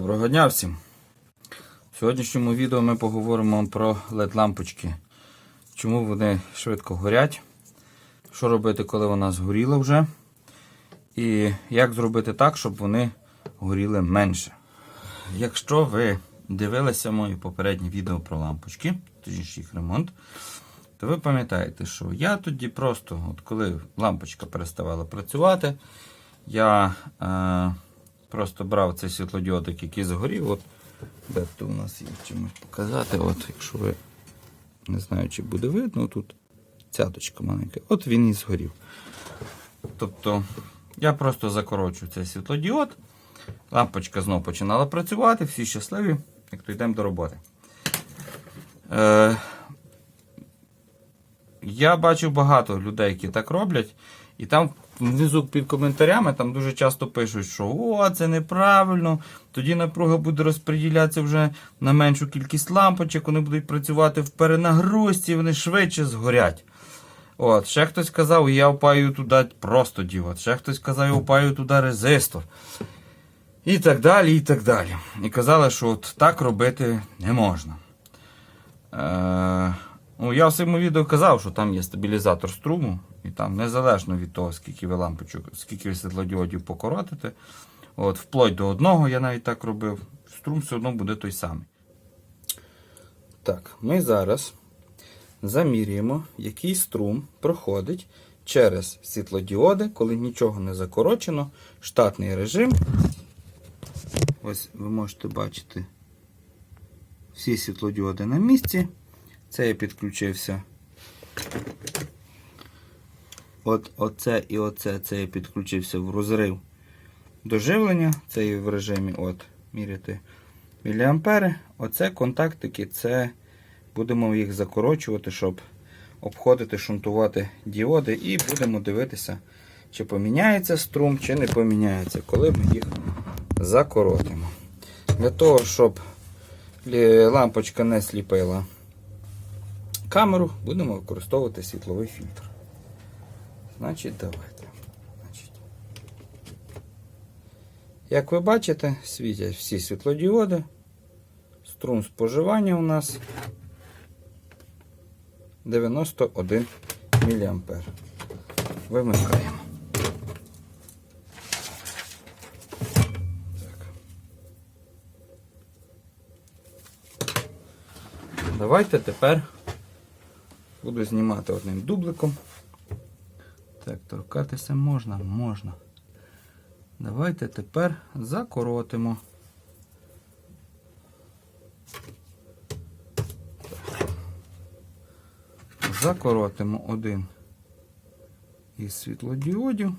Доброго дня всім! В сьогоднішньому відео ми поговоримо про LED-лампочки. Чому вони швидко горять, що робити, коли вона згоріла вже, і як зробити так, щоб вони горіли менше. Якщо ви дивилися мої попередні відео про лампочки, точніше їх ремонт, то ви пам'ятаєте, що я тоді просто, от коли лампочка переставала працювати, я е, просто брав цей світлодіодик, який згорів. От, тут у нас є чимось показати. От, якщо ви не знаю, чи буде видно, тут цяточка маленька. От він і згорів. Тобто я просто закорочу цей світлодіод. Лампочка знову починала працювати, всі щасливі, як то йдемо до роботи. Е, я бачу багато людей, які так роблять, і там внизу під коментарями там дуже часто пишуть, що о, це неправильно, тоді напруга буде розподілятися вже на меншу кількість лампочок, вони будуть працювати в перенагрузці, вони швидше згорять. От, Ще хтось казав, я впаю туди просто діод, ще хтось казав, я впаю туди резистор. І так далі, і так далі. І казали, що от так робити не можна. Е, ну, я в своєму відео казав, що там є стабілізатор струму, і там незалежно від того, скільки ви лампочок, скільки ви світлодіодів покоротите, от, вплоть до одного я навіть так робив, струм все одно буде той самий. Так, ми зараз замірюємо, який струм проходить через світлодіоди, коли нічого не закорочено, штатний режим. Ось ви можете бачити всі світлодіоди на місці. Це я підключився. От оце і оце це я підключився в розрив до живлення. Це і в режимі от, міряти міліампери. Оце контактики, це будемо їх закорочувати, щоб обходити, шунтувати діоди, і будемо дивитися, чи поміняється струм, чи не поміняється, коли ми їх закоротимо. Для того, щоб лампочка не сліпила камеру, будемо використовувати світловий фільтр. Значить, давайте. Значить. Як ви бачите, світять всі світлодіоди. Струм споживання у нас 91 мА. Вимикаємо. Давайте тепер буду знімати одним дубликом. Так, торкатися можна, можна. Давайте тепер закоротимо. Закоротимо один із світлодіодів.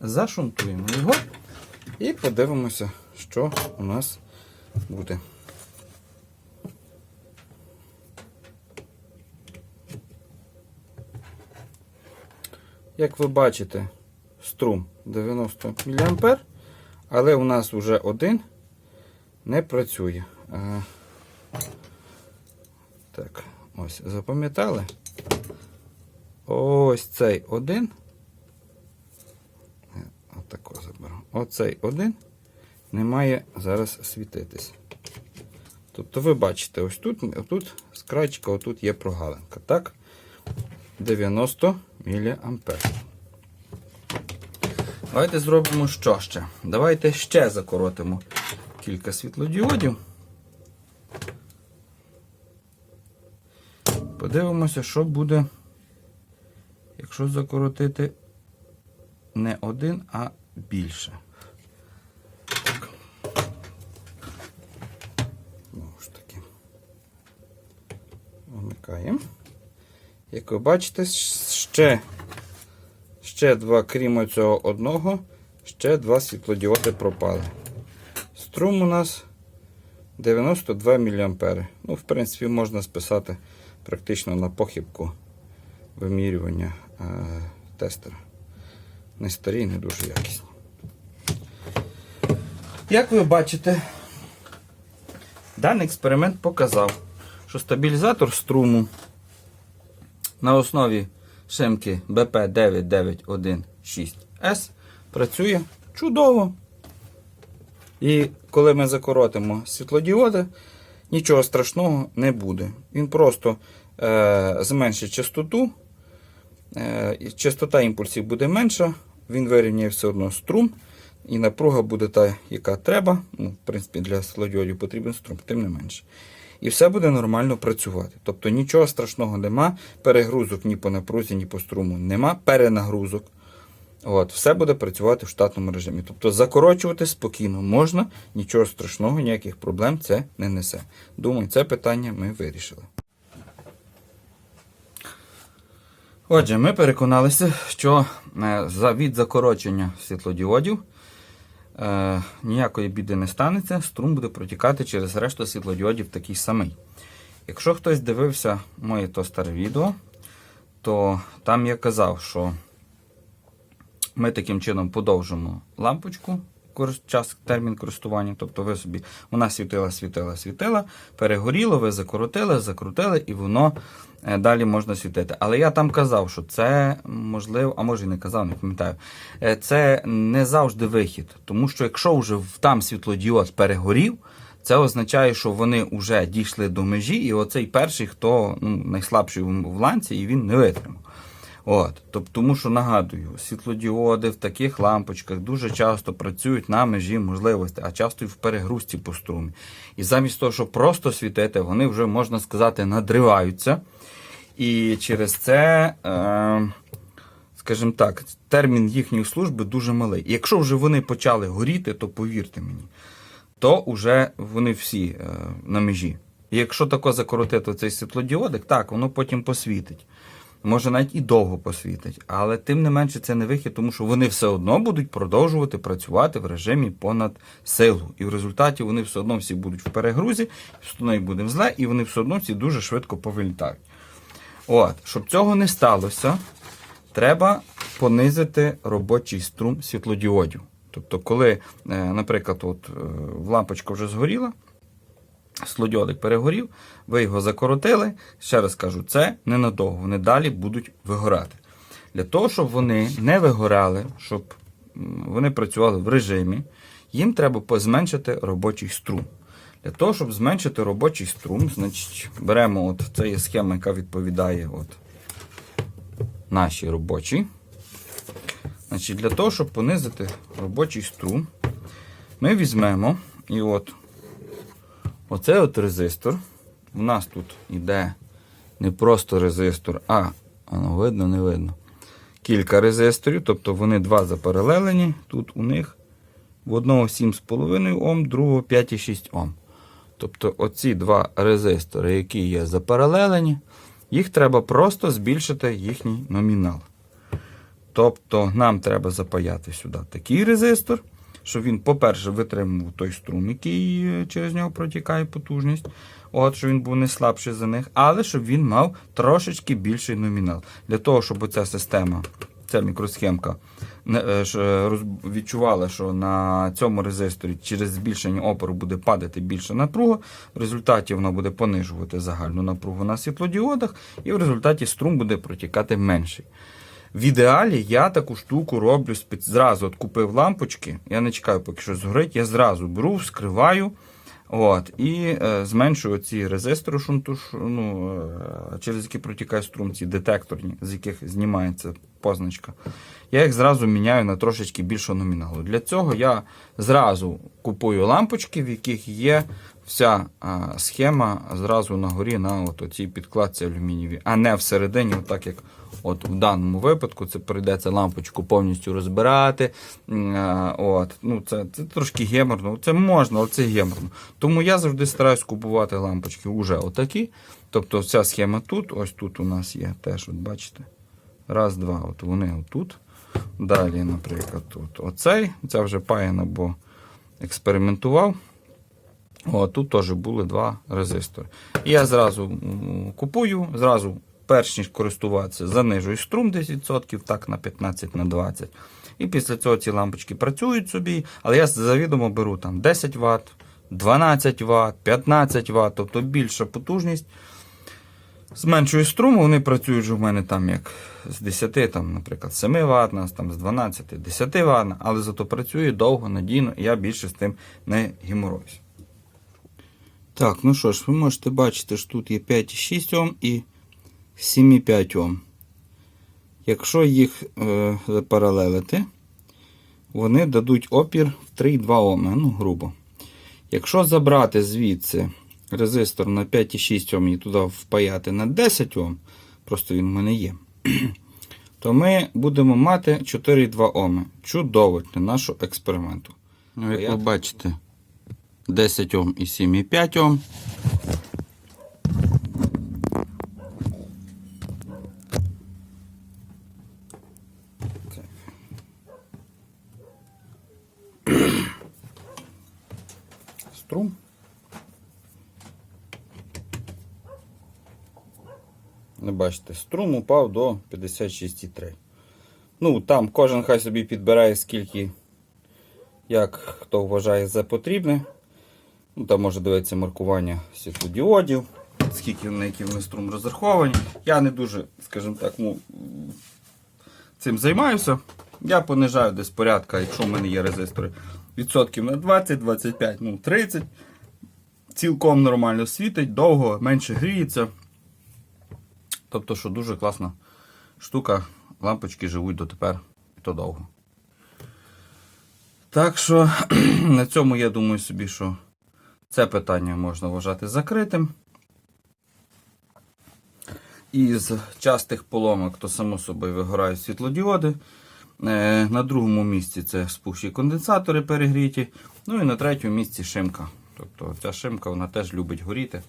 Зашунтуємо його і подивимося, що у нас буде. Як ви бачите, струм 90 мА, але у нас вже один не працює. А, Так, ось, запам'ятали? Ось цей один. Е, Отако заберу. Оцей один не має зараз світитись. Тобто ви бачите, ось тут, тут з отут є прогалинка. Так? 90 мА. Давайте зробимо що ще? Давайте ще закоротимо кілька світлодіодів. Подивимося, що буде, якщо закоротити не один, а більше. Так. Знову ж таки. Вмикаємо. Як ви бачите, ще, ще два, крім цього одного, ще два світлодіоди пропали. Струм у нас 92 мА. Ну, в принципі, можна списати практично на похибку вимірювання е, тестера. Не старі, не дуже якісні. Як ви бачите, даний експеримент показав, що стабілізатор струму на основі шимки BP9916S працює чудово. І коли ми закоротимо світлодіоди, нічого страшного не буде. Він просто е, зменшить частоту, е, частота імпульсів буде менша, він вирівняє все одно струм, і напруга буде та, яка треба. Ну, в принципі, для світлодіодів потрібен струм, тим не менше. І все буде нормально працювати. Тобто нічого страшного нема, перегрузок ні по напрузі, ні по струму нема, перенагрузок. От, все буде працювати в штатному режимі. Тобто закорочувати спокійно можна, нічого страшного, ніяких проблем це не несе. Думаю, це питання ми вирішили. Отже, ми переконалися, що е, від закорочення світлодіодів е, ніякої біди не станеться, струм буде протікати через решту світлодіодів такий самий. Якщо хтось дивився моє то старе відео, то там я казав, що ми таким чином подовжимо лампочку, час, термін користування. Тобто ви собі, вона світила, світила, світила, перегоріло, ви закоротили, закрутили, і воно е, далі можна світити. Але я там казав, що це можливо, а може і не казав, не пам'ятаю. е, Це не завжди вихід. Тому що якщо вже там світлодіод перегорів, це означає, що вони вже дійшли до межі, і оцей перший, хто ну, найслабший в ланці, і він не витримав. От, тобто, тому що нагадую, світлодіоди в таких лампочках дуже часто працюють на межі можливостей, а часто і в перегрузці по струмі. І замість того, щоб просто світити, вони вже, можна сказати, надриваються. І через це, е, скажімо так, термін їхньої служби дуже малий. І якщо вже вони почали горіти, то повірте мені, то вже вони всі е, на межі. І якщо тако закоротити цей світлодіодик, так, воно потім посвітить. Може навіть і довго посвітить, але тим не менше це не вихід, тому що вони все одно будуть продовжувати працювати в режимі понад силу. І в результаті вони все одно всі будуть в перегрузі, все одно їм буде зле, і вони все одно всі дуже швидко повилітають. От, щоб цього не сталося, треба понизити робочий струм світлодіодів. Тобто, коли, е, наприклад, от, е, лампочка вже згоріла, Слодьодик перегорів, ви його закоротили. Ще раз кажу, це ненадовго. Вони далі будуть вигорати. Для того, щоб вони не вигорали, щоб вони працювали в режимі, їм треба зменшити робочий струм. Для того, щоб зменшити робочий струм, значить, беремо от це є схема, яка відповідає от нашій робочій. Значить, для того, щоб понизити робочий струм, ми візьмемо і от Оце от резистор. У нас тут йде не просто резистор, а воно видно, не видно. Кілька резисторів, тобто вони два запаралелені. Тут у них в одного 7,5 Ом, другого 5,6 Ом. Тобто оці два резистори, які є запаралелені, їх треба просто збільшити їхній номінал. Тобто нам треба запаяти сюди такий резистор, щоб він, по-перше, витримував той струм, який е, через нього протікає потужність. От, щоб він був не слабший за них, але щоб він мав трошечки більший номінал. Для того, щоб оця система, ця мікросхемка, е, е, відчувала, що на цьому резисторі через збільшення опору буде падати більше напруга. В результаті вона буде понижувати загальну напругу на світлодіодах, і в результаті струм буде протікати менший. В ідеалі я таку штуку роблю спец... зразу. От купив лампочки, я не чекаю, поки щось згорить, я зразу беру, вскриваю от, і е, зменшую ці резистори, шунту, ну, е, через які протікає струм, ці детекторні, з яких знімається позначка. Я їх зразу міняю на трошечки більшого номіналу. Для цього я зразу купую лампочки, в яких є вся а, схема зразу на горі на от цій підкладці алюмінієвій, а не всередині, отак як от в даному випадку, це прийдеться лампочку повністю розбирати. От, ну, це, це трошки геморно. Це можна, але це геморно. Тому я завжди стараюсь купувати лампочки уже отакі. Тобто вся схема тут, ось тут у нас є теж, от бачите. Раз, два, от вони отут. Далі, наприклад, тут оцей. Це вже паяно, бо експериментував. О, тут теж були два резистори. І я зразу купую, зразу, перш ніж користуватися, занижую струм 10%, так на 15 на 20. І після цього ці лампочки працюють собі, але я завідомо беру там 10 Вт, 12 Вт, 15 Вт, тобто більша потужність. Зменшую струм, вони працюють вже в мене там як з 10, там, наприклад, 7 Вт, там, з 12, 10 Вт, але зато працює довго, надійно, і я більше з тим не геморроюсь. Так, ну що ж, ви можете бачити, що тут є 5,6 Ом і 7,5 Ом. Якщо їх е, запаралелити, вони дадуть опір в 3,2 Оми, ну, грубо. Якщо забрати звідси резистор на 5,6 Ом і туди впаяти на 10 Ом, просто він в мене є, то ми будемо мати 4,2 Оми. Чудово для нашого експерименту. Ну, як ви бачите, 10 Ом і 7,5 Ом. Струм. Не бачите, струм упав до 56,3. Ну, там кожен хай собі підбирає скільки, як хто вважає за потрібне. Ну, там може дивитися маркування світлодіодів, скільки на який вони струм розраховані. Я не дуже, скажімо так, ну, цим займаюся. Я понижаю десь порядка, якщо в мене є резистори, відсотків на 20, 25, ну 30. Цілком нормально світить, довго, менше гріється. Тобто, що дуже класна штука, лампочки живуть дотепер і то довго. Так що на цьому я думаю собі, що це питання можна вважати закритим. Із частих поломок, то само собою вигорають світлодіоди. Е, На другому місці це спухші конденсатори перегріті. Ну і на третьому місці шимка. Тобто ця шимка вона теж любить горіти,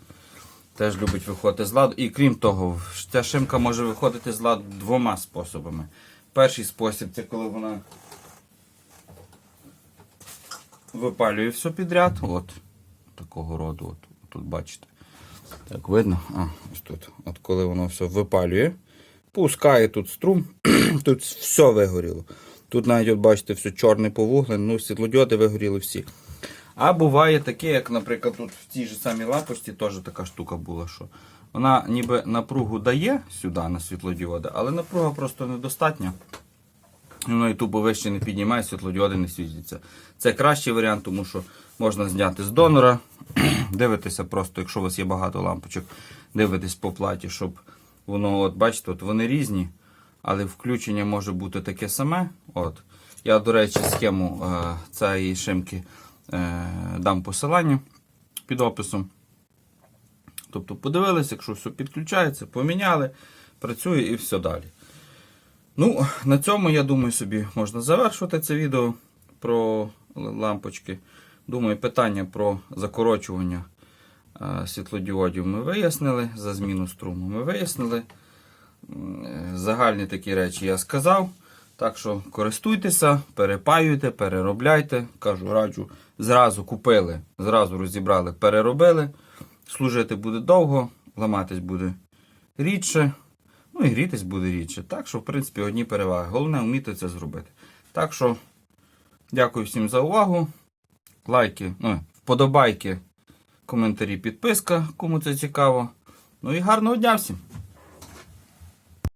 теж любить виходити з ладу. І крім того, ця шимка може виходити з ладу двома способами. Перший спосіб це коли вона випалює все підряд. От такого роду. От, тут бачите. Так видно? А, ось тут. От коли воно все випалює, пускає тут струм, тут все вигоріло. Тут навіть, от бачите, все чорне повуглен, ну, світлодіоди вигоріли всі. А буває таке, як, наприклад, тут в тій же самій лампочці теж така штука була, що вона ніби напругу дає сюди на світлодіоди, але напруга просто недостатня. Воно і тупо вище не піднімає, світлодіоди не світяться. Це кращий варіант, тому що можна зняти з донора, дивитися просто, якщо у вас є багато лампочок, дивитись по платі, щоб воно, от бачите, от вони різні, але включення може бути таке саме. От. Я, до речі, схему е, цієї шимки е, дам посилання під описом. Тобто подивилися, якщо все підключається, поміняли, працює і все далі. Ну, на цьому, я думаю, собі можна завершувати це відео про лампочки. Думаю, питання про закорочування світлодіодів ми вияснили, за зміну струму ми вияснили. Е, Загальні такі речі я сказав. Так що користуйтеся, перепаюйте, переробляйте. Кажу, раджу, зразу купили, зразу розібрали, переробили. Служити буде довго, ламатись буде рідше. Ну і грітись буде рідше. Так що, в принципі, одні переваги. Головне вміти це зробити. Так що, дякую всім за увагу. Лайки, ну, вподобайки, коментарі, підписка, кому це цікаво. Ну і гарного дня всім!